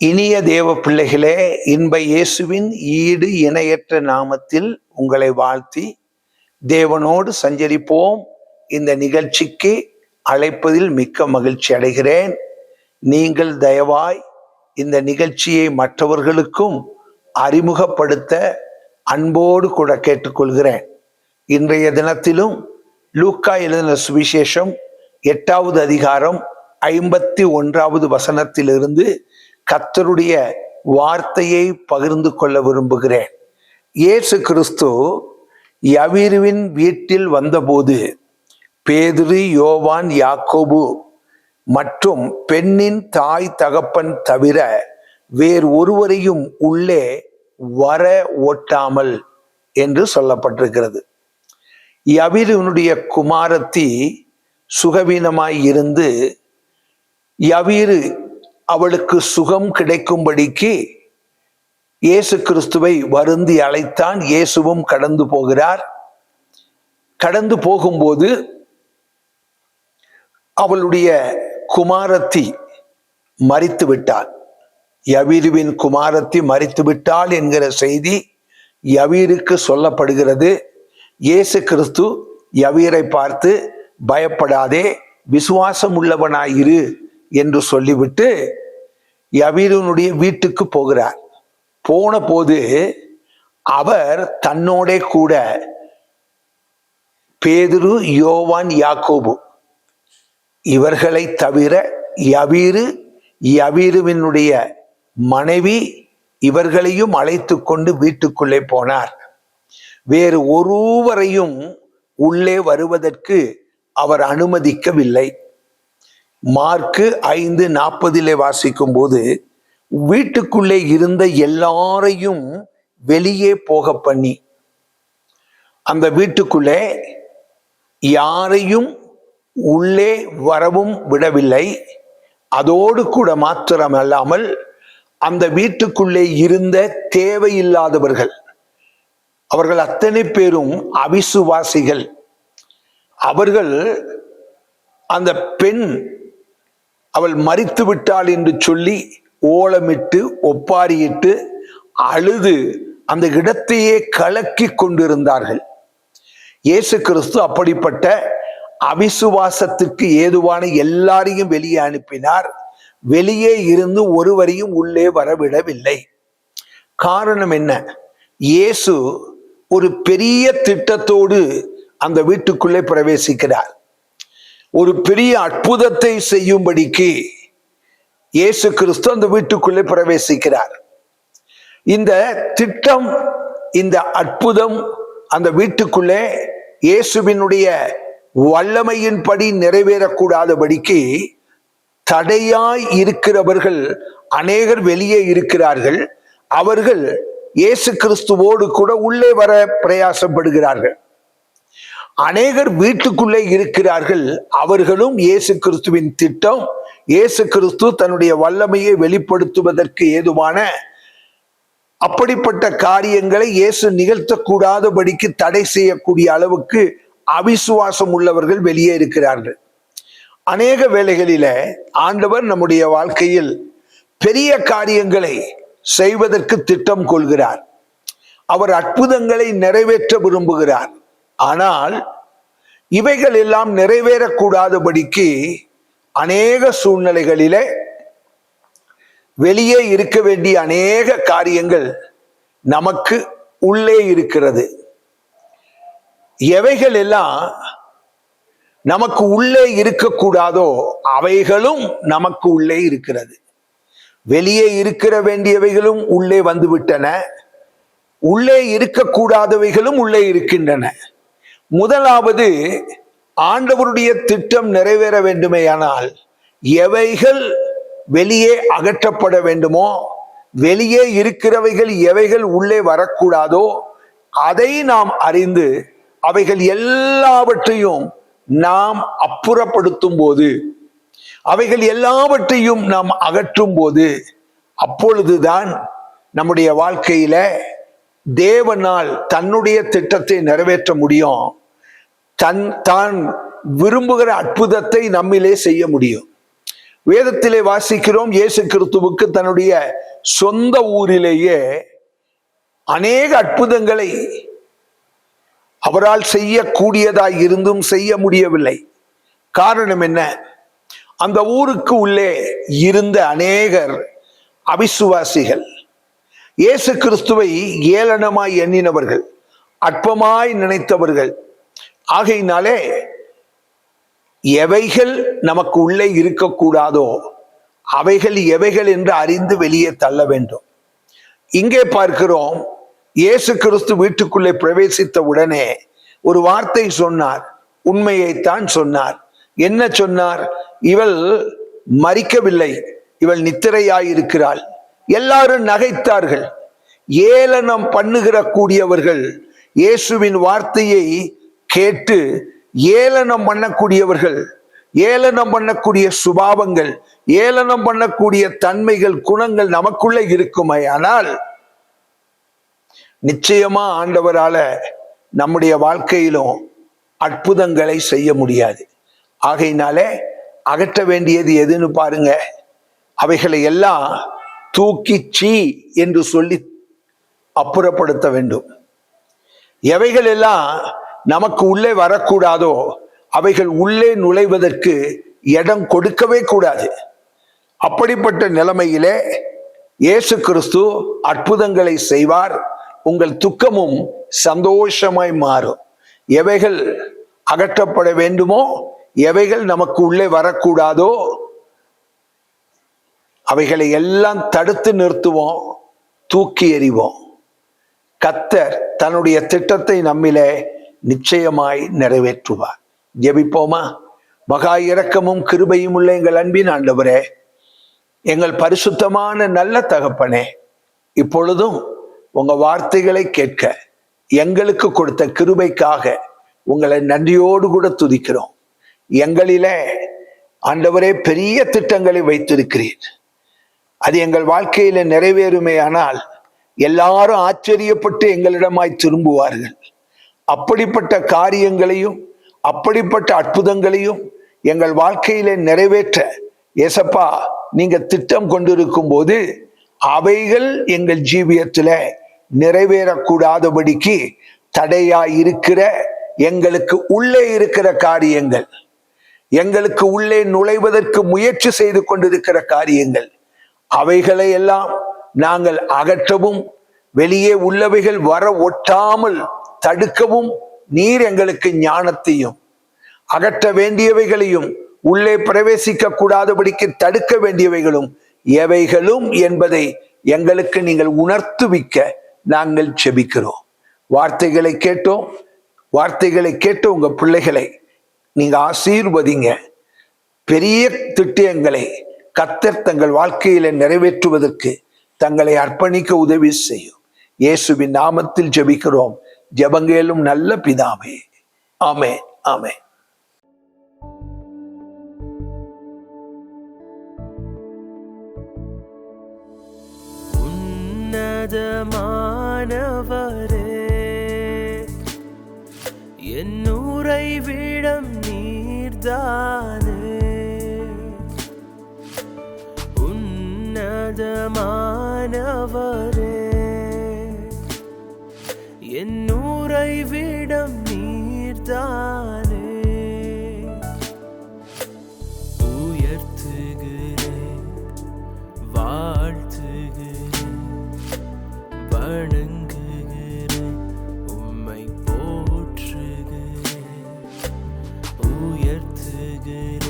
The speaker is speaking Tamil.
இனிய தேவ பிள்ளைகளே இன்ப இயேசுவின் ஈடு இணையற்ற நாமத்தில் உங்களை வாழ்த்தி தேவனோடு சஞ்சரிப்போம். இந்த நிகழ்ச்சிக்கு அழைப்பதில் மிக்க மகிழ்ச்சி அடைகிறேன். நீங்கள் தயவாய் இந்த நிகழ்ச்சியை மற்றவர்களுக்கும் அறிமுகப்படுத்த அன்போடு கூட கேட்டுக்கொள்கிறேன். இன்றைய தினத்திலும் லூக்கா எழுதின சுவிசேஷம் எட்டாவது அதிகாரம் ஐம்பத்தி ஒன்றாவது வசனத்திலிருந்து கத்தருடைய வார்த்தையை பகிர்ந்து கொள்ள விரும்புகிறேன். இயேசு கிறிஸ்து யவீருவின் வீட்டில் வந்தபோது பேதுரு யோவான் யாக்கோபு மற்றும் பெண்ணின் தாய் தகப்பன் தவிர வேறு ஒருவரையும் உள்ளே வர ஒட்டாமல் என்று சொல்லப்பட்டிருக்கிறது. யவீருவனுடைய குமாரத்தி சுகவீனமாய் இருந்து யவீரு அவளுக்கு சுகம் கிடைக்கும்படிக்கு இயேசு கிறிஸ்துவை வருந்தி அழைத்தான். இயேசுவும் கடந்து போகிறார். கடந்து போகும்போது அவளுடைய குமாரத்தி மறித்து விட்டாள். யவீருவின் குமாரத்தி மறித்து விட்டாள் என்கிற செய்தி யவீருக்கு சொல்லப்படுகிறது. இயேசு கிறிஸ்து யவீரை பார்த்து பயப்படாதே விசுவாசம் உள்ளவனாயிரு என்று சொல்லிவிட்டு யவீருனுடைய வீட்டுக்கு போகிறார். போன போது அவர் தன்னோடே கூட பேதுரு யோவான் யாக்கோபு இவர்களை தவிர யவீரு யவீருவினுடைய மனைவி இவர்களையும் அழைத்து கொண்டு வீட்டுக்குள்ளே போனார். வேறு ஒருவரையும் உள்ளே வருவதற்கு அவர் அனுமதிக்கவில்லை. மார்க்கு ஐந்து நாற்பதிலே வாசிக்கும் போது வீட்டுக்குள்ளே இருந்த எல்லாரையும் வெளியே போக பண்ணி அந்த வீட்டுக்குள்ளே யாரையும் உள்ளே வரவும் விடவில்லை. அதோடு கூட மாத்திரமல்லாமல் அந்த வீட்டுக்குள்ளே இருந்த தேவையில்லாதவர்கள் அவர்கள் அத்தனை பேரும் அவிசுவாசிகள். அவர்கள் அந்த பெண் அவள் மறித்து விட்டாள் என்று சொல்லி ஓலமிட்டு ஒப்பாரியிட்டு அழுது அந்த இடத்தையே கலக்கி கொண்டிருந்தார்கள். இயேசு கிறிஸ்து அப்படிப்பட்ட அவிசுவாசத்திற்கு ஏதுவான எல்லாரையும் வெளியே அனுப்பினார். வெளியே இருந்து ஒருவரையும் உள்ளே வரவிடவில்லை. காரணம் என்ன? இயேசு ஒரு பெரிய திட்டத்தோடு அந்த வீட்டுக்குள்ளே பிரவேசிக்கிறார். ஒரு பெரிய அற்புதத்தை செய்யும்படிக்கு இயேசு கிறிஸ்து அந்த வீட்டுக்குள்ளே பிரவேசிக்கிறார். இந்த திட்டம் இந்த அற்புதம் அந்த வீட்டுக்குள்ளே இயேசுவினுடைய வல்லமையின்படி நிறைவேறக்கூடாதபடிக்கு தடையாய் இருக்கிறவர்கள் அநேகர் வெளியே இருக்கிறார்கள். அவர்கள் இயேசு கிறிஸ்துவோடு கூட உள்ளே வர பிரயாசப்படுகிறார்கள். அநேகர் வீட்டுக்குள்ளே இருக்கிறார்கள். அவர்களும் இயேசு கிறிஸ்துவின் திட்டம் இயேசு கிறிஸ்து தன்னுடைய வல்லமையை வெளிப்படுத்துவதற்கு ஏதுவான அப்படிப்பட்ட காரியங்களை இயேசு நிகழ்த்தக்கூடாதபடிக்கு தடை செய்யக்கூடிய அளவுக்கு அவிசுவாசம் உள்ளவர்கள் வெளியே இருக்கிறார்கள். அநேக வேளைகளில ஆண்டவர் நம்முடைய வாழ்க்கையில் பெரிய காரியங்களை செய்வதற்கு திட்டம் கொள்கிறார். அவர் அற்புதங்களை நிறைவேற்ற விரும்புகிறார். ஆனால் இவைகள் எல்லாம் நிறைவேறக்கூடாதபடிக்கு அநேக சூழ்நிலைகளிலே வெளியே இருக்க வேண்டிய அநேக காரியங்கள் நமக்கு உள்ளே இருக்கிறது. எவைகள் எல்லாம் நமக்கு உள்ளே இருக்கக்கூடாதோ அவைகளும் நமக்கு உள்ளே இருக்கிறது. வெளியே இருக்கிற வேண்டியவைகளும் உள்ளே வந்துவிட்டன. உள்ளே இருக்கக்கூடாதவைகளும் உள்ளே இருக்கின்றன. முதலாவது ஆண்டவருடைய திட்டம் நிறைவேற வேண்டுமேயானால் எவைகள் வெளியே அகற்றப்பட வேண்டுமோ வெளியே இருக்கிறவைகள் எவைகள் உள்ளே வரக்கூடாதோ அதை நாம் அறிந்து அவைகள் எல்லாவற்றையும் நாம் அப்புறப்படுத்தும் போது அவைகள் எல்லாவற்றையும் நாம் அகற்றும் போது அப்பொழுதுதான் நம்முடைய வாழ்க்கையில தேவனால் தன்னுடைய திட்டத்தை நிறைவேற்ற முடியும். தன் தான் விரும்புகிற அற்புதத்தை நம்மிலே செய்ய முடியும். வேதத்திலே வாசிக்கிறோம் இயேசு கிறிஸ்துவுக்கு தன்னுடைய சொந்த ஊரிலேயே அநேக அற்புதங்களை அவரால் செய்யக்கூடியதாய் இருந்தும் செய்ய முடியவில்லை. காரணம் என்ன? அந்த ஊருக்கு உள்ளே இருந்த அநேகர் அவிசுவாசிகள். இயேசு கிறிஸ்துவை ஏளனமாய் எண்ணினவர்கள் அற்பமாய் நினைத்தவர்கள். ஆகையினாலே எவைகள் நமக்கு உள்ளே இருக்கக்கூடாதோ அவைகள் எவைகள் என்று அறிந்து வெளியே தள்ள வேண்டும். இங்கே பார்க்கிறோம் இயேசு கிறிஸ்து வீட்டுக்குள்ளே பிரவேசித்த உடனே ஒரு வார்த்தை சொன்னார் உண்மையைத்தான் சொன்னார். என்ன சொன்னார்? இவள் மறிக்கவில்லை இவள் நித்திரையாயிருக்கிறாள். எல்லாரும் நகைத்தார்கள். ஏளனம் பண்ணுகிற கூடியவர்கள் இயேசுவின் வார்த்தையை கேட்டு ஏளனம் பண்ணக்கூடியவர்கள் ஏளனம் பண்ணக்கூடிய சுபாவங்கள் ஏளனம் பண்ணக்கூடிய தன்மைகள் குணங்கள் நமக்குள்ளே இருக்குமே. ஆனால் நிச்சயமா ஆண்டவரால நம்முடைய வாழ்க்கையிலும் அற்புதங்களை செய்ய முடியாது. ஆகையினாலே அகற்ற வேண்டியது எதுன்னு பாருங்க. அவைகளை எல்லாம் தூக்கி சீ என்று சொல்லி அப்புறப்படுத்த வேண்டும். எவைகள் எல்லாம் நமக்கு உள்ளே வரக்கூடாதோ அவைகள் உள்ளே நுழைவதற்கு இடம் கொடுக்கவே கூடாது. அப்படிப்பட்ட நிலைமையிலே இயேசு கிறிஸ்து அற்புதங்களை செய்வார். உங்கள் துக்கமும் சந்தோஷமாய் மாறும். எவைகள் அகற்றப்பட வேண்டுமோ எவைகள் நமக்கு உள்ளே வரக்கூடாதோ அவைகளை எல்லாம் தடுத்து நிறுத்துவோம் தூக்கி எறிவோம். கத்தர் தன்னுடைய திட்டத்தை நம்மிலே நிச்சயமாய் நிறைவேற்றுவார். ஜெபிப்போமா? மகா இரக்கமும் கிருபையும் உள்ள எங்கள் அன்பின் ஆண்டவரே எங்கள் பரிசுத்தமான நல்ல தகப்பனே இப்பொழுதும் உங்க வார்த்தைகளை கேட்க எங்களுக்கு கொடுத்த கிருபைக்காக உங்களை நன்றியோடு கூட துதிக்கிறோம். எங்களிலே ஆண்டவரே பெரிய திட்டங்களை வைத்திருக்கிறீர். அது எங்கள் வாழ்க்கையில நிறைவேறுமே ஆனால் எல்லாரும் ஆச்சரியப்பட்டு எங்களிடமாய் திரும்புவார்கள். அப்படிப்பட்ட காரியங்களையும் அப்படிப்பட்ட அற்புதங்களையும் எங்கள் வாழ்க்கையில நிறைவேற்ற எசப்பா நீங்க திட்டம் கொண்டிருக்கும் போது அவைகள் எங்கள் ஜீவியத்துல நிறைவேறக்கூடாதபடிக்கு தடையா இருக்கிற எங்களுக்கு உள்ளே இருக்கிற காரியங்கள் எங்களுக்கு உள்ளே நுழைவதற்கு முயற்சி செய்து கொண்டிருக்கிற காரியங்கள் அவைகளை எல்லாம் நாங்கள் அகற்றவும் வெளியே உள்ளவைகள் வர ஒட்டாமல் தடுக்கவும் நீர் எங்களுக்கு ஞானத்தையும் அகற்ற வேண்டியவைகளையும் உள்ளே பிரவேசிக்க கூடாதபடிக்கு தடுக்க வேண்டியவைகளும் எவைகளும் என்பதை எங்களுக்கு நீங்கள் உணர்த்துவிக்க நாங்கள் செபிக்கிறோம். வார்த்தைகளை கேட்டோம். வார்த்தைகளை கேட்டு உங்க பிள்ளைகளை நீங்க ஆசீர்வதிங்க. பெரிய திட்டங்களை கத்தர் தங்கள் வாழ்க்கையில நிறைவேற்றுவதற்கு தங்களை அர்ப்பணிக்க உதவி செய்யும். இயேசுவின் நாமத்தில் ஜெபிக்கிறோம். ஜெபங்கேலும் நல்ல பிதாமே ஆமே ஆமே உன்னதமானவரே என் விடம் நீர்தான்? உன்னதமானவரே என் விடம் நீர்தானே உயர்த்துகிறேன் வாழ்த்துகிறேன் வணங்குகிறேன் உம்மை போற்றுகிறேன். உயர்த்துகிறேன்